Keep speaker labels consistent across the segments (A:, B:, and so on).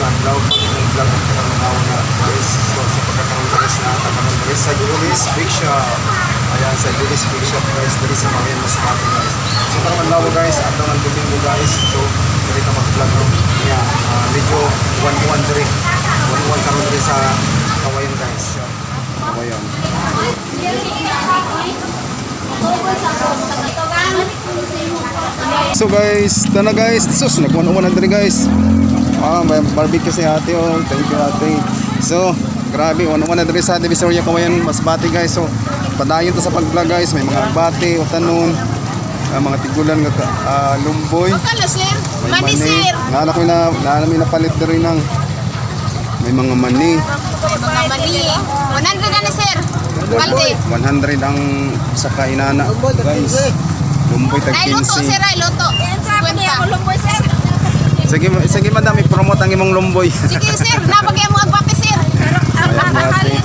A: adlaw ng vlog ng Karangaw na guys. So sa pagkakaroon guys na tamanan guys sa Julis Big Shop. Ayan sa Julis Big Shop guys dali sa Marian Masbate guys. So karong adlaw guys, adlaw ng domingo guys. So dili ta mag-vlog no. Yeah, ah, medyo one-one diri. One-one karon diri sa Kawayan guys. So, Kawayan. So guys, ito na guys. Sus, nagkuhan-uwan na diri guys. Ah, may barbecue si ate oh. Thank you ate. So, grabe, one-one na diri sa Divisoria Kawayan, Masbate guys. So, padayon to sa pag-vlog guys. May mga bate, utanon, ah, mga tigulan nga ah, lumboy.
B: Kala sir,
A: May
B: mani sir.
A: Naala ko na, naala mi napalit diri ng may mga mani.
B: Mga mani. 100 na sir. Kalde.
A: 100 ang sa kainana guys. Lumboy tag
B: Ay, luto
A: 15.
B: sir, ay, luto.
A: Sige, sige madam, i-promote ang imong lumboy.
B: Sige sir, nabagay mo agpapi sir.
A: Ayan, ate.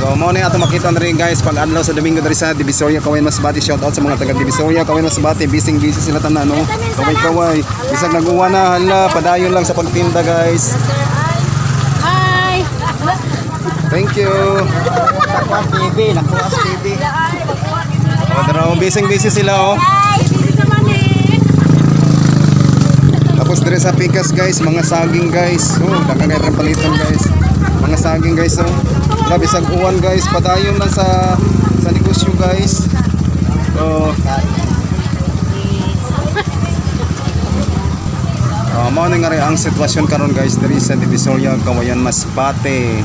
A: So mo na ato makita na rin guys pag adlaw sa Domingo diri sa Divisoria Kawayan Masbate shout out sa mga taga Divisoria Kawayan Masbate bising busy sila tanan no? Kaway kaway. Bisag naguwa na hala padayon lang sa pagtinda guys.
B: Hi.
A: thank you.
C: TV, nakuha TV.
A: o dara bising busy sila oh
B: Hi. Dito man eh.
A: Diri sa pikas guys. Mga saging guys. Oh dakagay ra palitan guys. Mga saging guys oh. Grabe bisag uwan guys. Padayon lang sa sa negosyo guys. So Uh, mao na nga rin ang sitwasyon karon guys diri sa Divisoria Kawayan Masbate.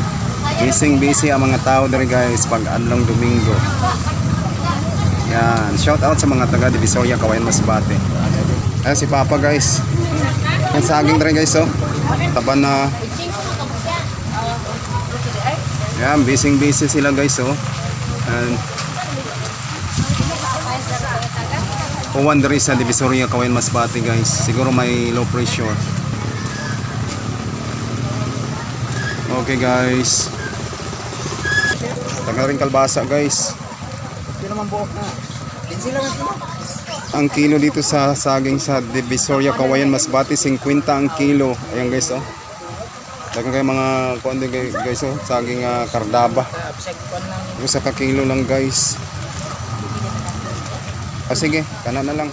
A: Busy busy ang mga tao diri guys pag adlong Domingo. Yan, shout out sa mga taga Divisoria Kawayan Masbate. Ayan si Papa guys. Yan saging diri guys oh. Taban na Yan, busy busy sila guys oh. And Uwan diri sa Divisoria Kawayan Masbate guys. Siguro may low pressure. Okay guys. Taga rin kalbasa guys.
C: Ito naman buhok na. Kinsi lang ito.
A: Ang kilo dito sa saging sa Divisoria Kawayan Masbate 50 ang kilo. Ayan guys oh. Dagan kayo mga kuan guys oh. Saging ah, kardaba. Isa ka kilo lang guys. Ah, sige, kana na lang.